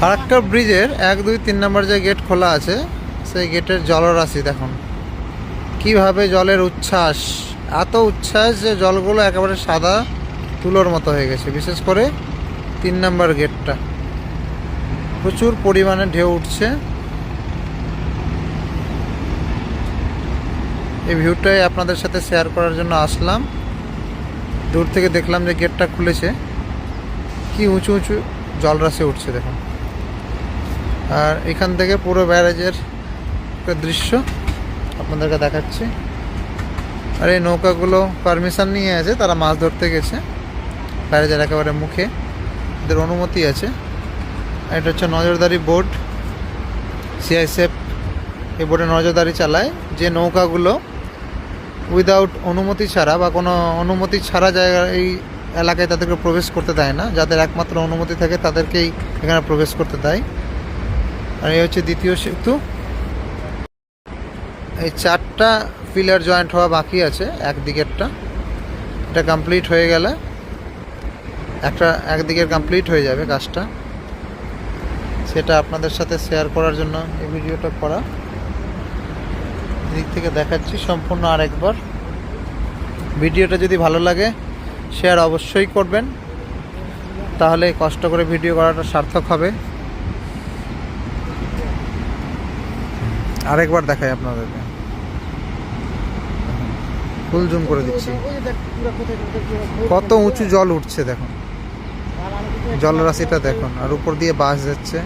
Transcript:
ফারাক্কা ব্রিজের এক, দুই, তিন নম্বর যে গেট খোলা আছে, সেই গেটের জলরাশি দেখুন। কীভাবে জলের উচ্ছ্বাস? এত উচ্ছ্বাস যে জলগুলো একেবারে সাদা তুলোর মতো হয়ে গেছে, বিশেষ করে তিন নম্বর গেটটা। প্রচুর পরিমাণে ঢেউ উঠছে। এই ভিউটাই আপনাদের সাথে শেয়ার করার জন্য আসলাম। দূর থেকে দেখলাম যে গেটটা খুলেছে। কি উঁচু উঁচু জলরাশি উঠছে দেখুন। আর এখান থেকে পুরো ব্যারেজের দৃশ্য আপনাদেরকে দেখাচ্ছি। আর এই নৌকাগুলো পারমিশন নিয়ে আছে, তারা মাছ ধরতে গেছে। ব্যারেজের একেবারে মুখে। এদের অনুমতি আছে। এটা হচ্ছে নজরদারি বোর্ড। সিআইসএফ এই বোর্ডে নজরদারি চালায়। যে নৌকাগুলো উইদাউট অনুমতি ছাড়া বা কোনো অনুমতি ছাড়া জায়গা এই এলাকায় তাদেরকে প্রবেশ করতে দেয় না, যাদের একমাত্র অনুমতি থাকে তাদেরকেই এখানে প্রবেশ করতে দেয়। আর এই হচ্ছে দ্বিতীয় সেতু। এই চারটা পিলার জয়েন্ট হওয়া বাকি আছে, একদিকেরটা। এটা কমপ্লিট হয়ে গেলে একটা একদিকের কমপ্লিট হয়ে যাবে কাজটা। সেটা আপনাদের সাথে শেয়ার করার জন্য এই ভিডিওটা করা। দিক থেকে দেখাচ্ছি সম্পূর্ণ আরেকবার। ভিডিওটা যদি ভালো লাগে, শেয়ার অবশ্যই করবেন। তাহলে কষ্ট করে ভিডিও করাটা সার্থক হবে। আরেকবার দেখাই আপনাদেরকে ফুল জুম করে দিচ্ছি। কত উঁচু জল উঠছে, দেখুন। জলরাশিটা দেখুন, আর উপর দিয়ে বাস যাচ্ছে।